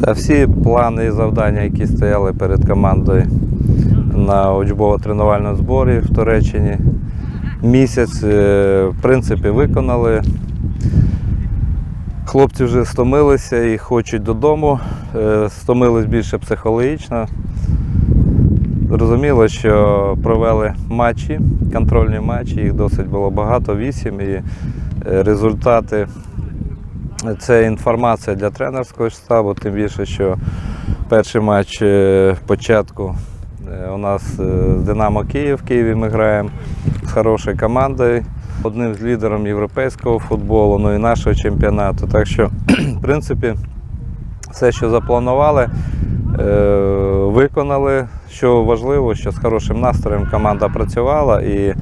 Та всі плани і завдання, які стояли перед командою на учбово-тренувальному зборі в Туреччині, місяць, е, в принципі, виконали. Хлопці вже стомилися і хочуть додому. Е, Стомились більше психологічно. Зрозуміло, що провели матчі, контрольні матчі, їх досить було багато, вісім. І е, результати це інформація для тренерського штабу, тим більше, що перший матч е, початку е, у нас е, з Динамо Київ в Києві ми граємо з хорошою командою, одним з лідерів європейського футболу, ну і нашого чемпіонату. Так що, в принципі, все, що запланували, виконали. Що важливо, що з хорошим настроєм команда працювала і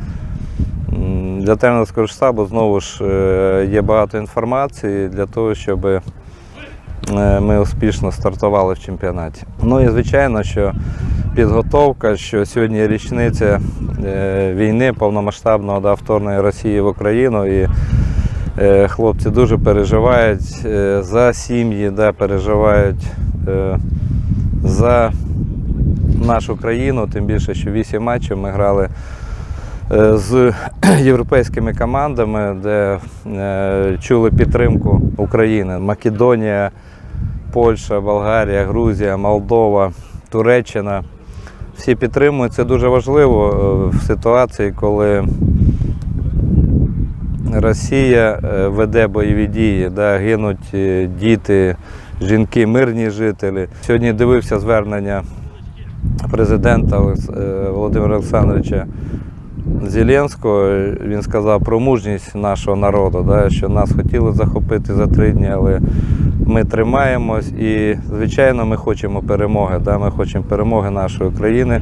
для тренерського штабу знову ж е, є багато інформації для того, щоб е, ми успішно стартували в чемпіонаті. Ну і звичайно, що підготовка, що сьогодні річниця е, війни повномасштабного да, вторгнення Росії в Україну. І хлопці дуже переживають за сім'ї, да, переживають за нашу країну, тим більше, що вісім матчів ми грали з європейськими командами, де е, чули підтримку України. Македонія, Польща, Болгарія, Грузія, Молдова, Туреччина. Всі підтримують. Це дуже важливо е, в ситуації, коли Росія е, веде бойові дії, да, гинуть е, діти, жінки, мирні жителі. Сьогодні дивився звернення президента е, Володимира Олександровича Зеленського. Він сказав про мужність нашого народу, да, що нас хотіли захопити за три дні, але ми тримаємось і, звичайно, ми хочемо перемоги. Да, ми хочемо перемоги нашої країни.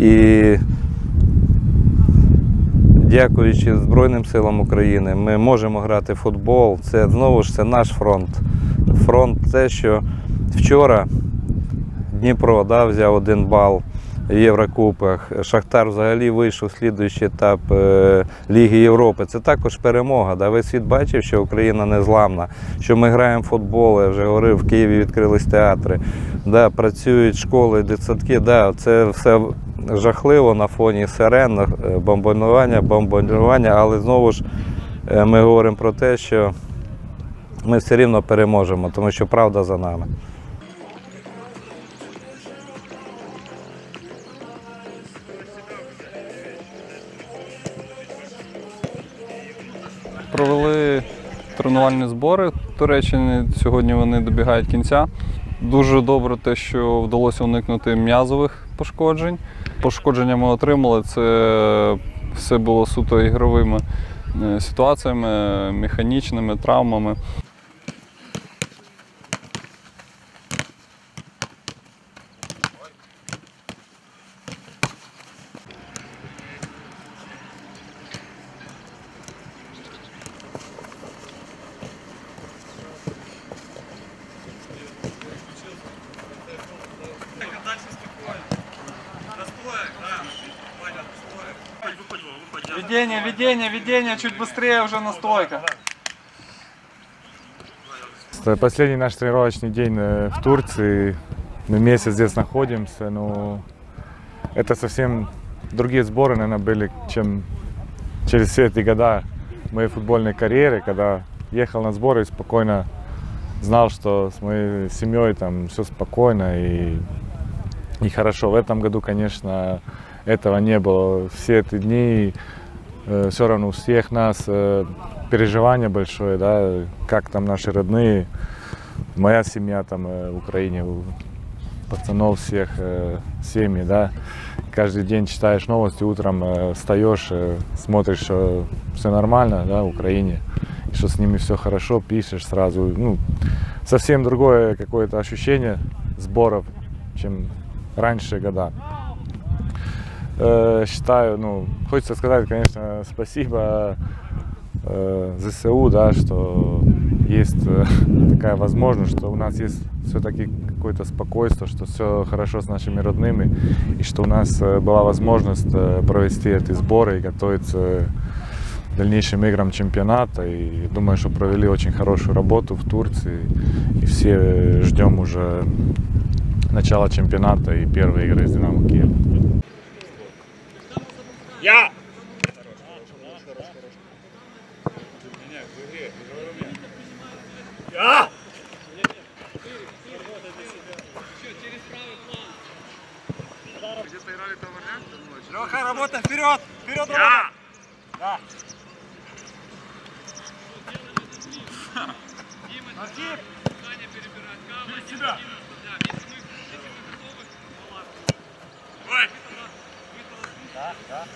І дякуючи Збройним силам України, ми можемо грати в футбол. Це знову ж це наш фронт. Фронт те, що вчора Дніпро да, взяв один бал Єврокубках. Шахтар взагалі вийшов в слідуючий етап е, Ліги Європи. Це також перемога. Да. Весь світ бачив, що Україна не зламна, що ми граємо в футбол. Я вже говорив, в Києві відкрились театри, да, працюють школи, дитсадки. Да, це все жахливо на фоні сирен, е, бомбардування, бомбардування, але знову ж е, ми говоримо про те, що ми все рівно переможемо, тому що правда за нами. Провели тренувальні збори в Туреччині. Сьогодні вони добігають кінця. Дуже добре те, що вдалося уникнути м'язових пошкоджень. Пошкодження ми отримали. Це все було суто ігровими е, ситуаціями, механічними травмами. Ведение, ведение, ведение, чуть быстрее уже настойка. Это Последний наш тренировочный день э, в Турции. Мы месяц здесь находимся, но это совсем другие сборы, наверное, были, чем через все эти года моей футбольной карьеры, когда ехал на сборы и спокойно знал, что с моей семьей там все спокойно и, и хорошо. В этом году, конечно, этого не было. Все эти дни все равно у всех нас э, переживание большое, да, как там наши родные, моя семья там э, в Украине, у пацанов всех э, семьи, да. Каждый день читаешь новости, утром э, встаешь, э, смотришь, что все нормально, да, в Украине, и что с ними все хорошо, пишешь сразу, ну, совсем другое какое-то ощущение сборов, чем раньше года. Э, считаю, ну, хочется сказать, конечно, спасибо э, ЗСУ, да, что есть э, такая возможность, что у нас есть все-таки какое-то спокойствие, что все хорошо с нашими родными, и что у нас э, была возможность э, провести эти сборы и готовиться дальнейшим играм чемпионата. И думаю, что провели очень хорошую работу в Турции. И все ждем уже начала чемпионата и первые игры с Динамо Киев. Леха, работа вперед! Вперед, Я! Да. Архип! Перед себя! Ой! Да, да.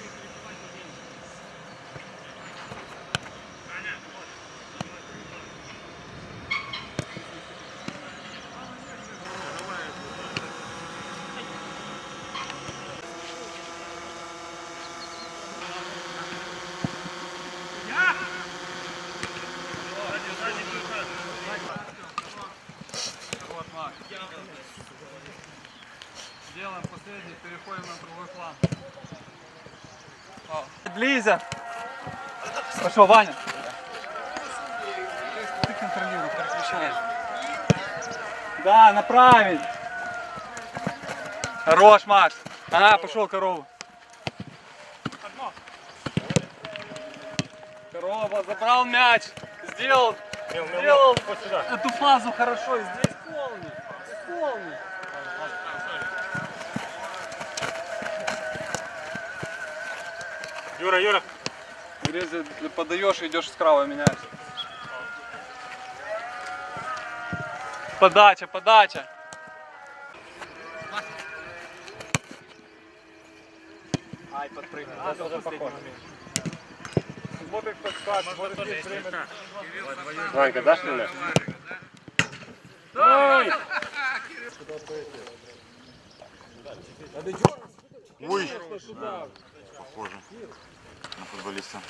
Лиза! Пошел, Ваня! Ты контролируй, переключаешь. Да, направить! Хорош, Макс! Ага, пошел корову. Корова, забрал мяч, сделал, сделал эту фазу хорошо, здесь полный, полный. Юра, Юра. Грязи подаешь, идешь справа меняешь. Подача, подача. Ай, подпрыгнул. А, это уже похоже. Смотрит, кто скажет, может здесь время. Ванька, дашь мне? Ой! Ой! Похоже. На футболиста.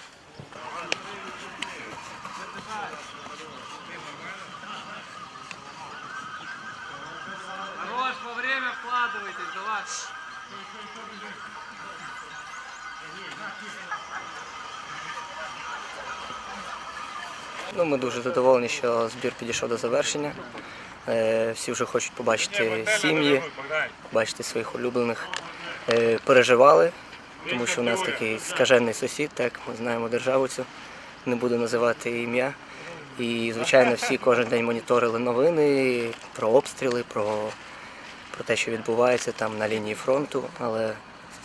Хорош, во время вкладывайтесь, давай. Ну, ми дуже задоволені, що збір підійшов до завершення. Е, Всі вже хочуть побачити сім'ї, побачити своїх улюблених. Е, Переживали, тому що у нас такий скажений сусід, так ми знаємо державу цю, не буду називати ім'я. І, звичайно, всі кожен день моніторили новини про обстріли, про, про те, що відбувається там на лінії фронту. Але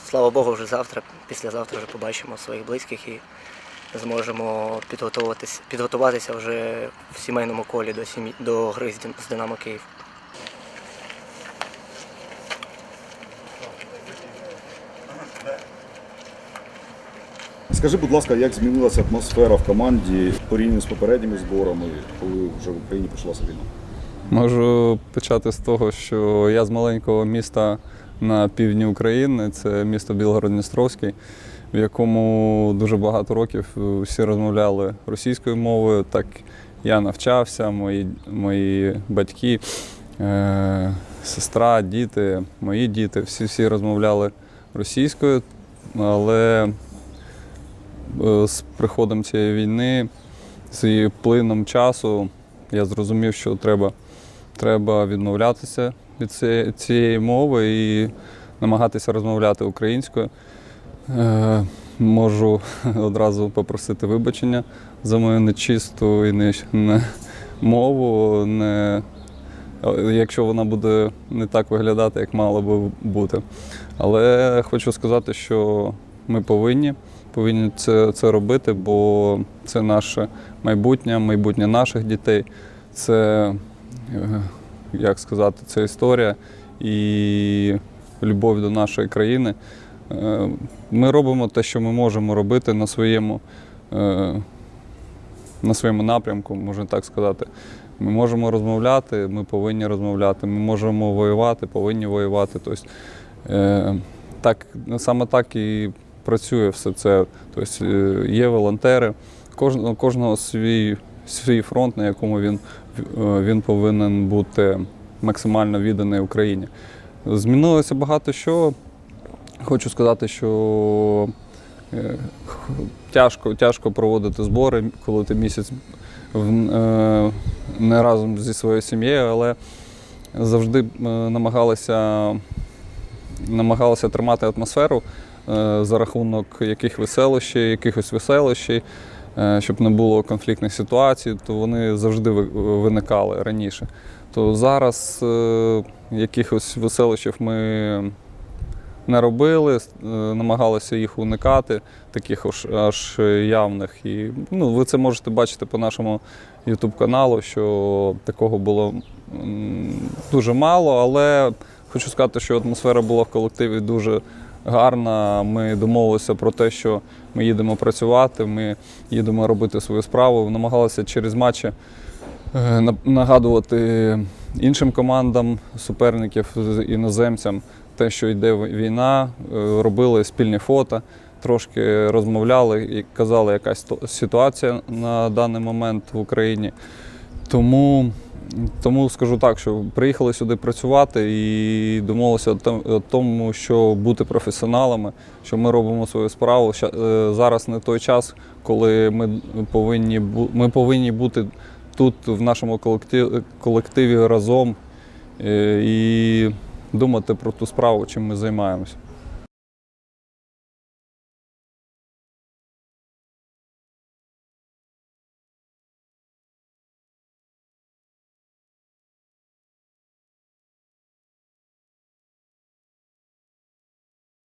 слава Богу, вже завтра, післязавтра вже побачимо своїх близьких і зможемо підготуватися, підготуватися вже в сімейному колі до, сім'ї, до гри з Динамо Київ. Скажи, будь ласка, як змінилася атмосфера в команді порівняно з попередніми зборами, коли вже в Україні почалася війна? Можу почати з того, що я з маленького міста на півдні України, це місто Білгород-Дністровський, в якому дуже багато років всі розмовляли російською мовою. Так я навчався, мої, мої батьки, е, сестра, діти, мої діти, всі всі розмовляли російською, але з приходом цієї війни, з її плином часу, я зрозумів, що треба треба відмовлятися від цієї, цієї мови і намагатися розмовляти українською. Е, можу одразу попросити вибачення за мою нечисту і не, не мову, не, якщо вона буде не так виглядати, як мало би бути. Але хочу сказати, що ми повинні, повинні це, це робити, бо це наше майбутнє, майбутнє наших дітей. Це е, як сказати, це історія і любов до нашої країни. Е, Ми робимо те, що ми можемо робити на своєму, е, на своєму напрямку, можна так сказати. Ми можемо розмовляти, ми повинні розмовляти. Ми можемо воювати, повинні воювати. Тобто, так, саме так і працює все це. Тобто, е, є волонтери, кожного, кожного свій, свій фронт, на якому він, е, він повинен бути максимально відданий Україні. Змінилося багато що. Хочу сказати, що Е, Тяжко, тяжко проводити збори, коли ти місяць не разом зі своєю сім'єю, але завжди намагалися, намагалися тримати атмосферу за рахунок яких веселощів, якихось веселощів, е, щоб не було конфліктних ситуацій, то вони завжди ви- виникали раніше. То зараз е, якихось веселощів ми не робили, е, намагалися їх уникати, таких аж, явних. І ну, ви це можете бачити по нашому YouTube каналу, що такого було дуже мало, але хочу сказати, що атмосфера була в колективі дуже гарна. Ми домовилися про те, що ми їдемо працювати, ми їдемо робити свою справу. Намагалися через матчі е, нагадувати іншим командам суперників іноземцям те, що йде війна, е, робили спільні фото, трошки розмовляли і казали, якась ситуація на даний момент в Україні. Тому, тому скажу так, що приїхали сюди працювати і о тому, що бути професіоналами, що ми робимо свою справу. Е, Зараз не той час, коли ми повинні, ми повинні бути тут, в нашому колективі разом е, і думати про ту справу, чим ми займаємося.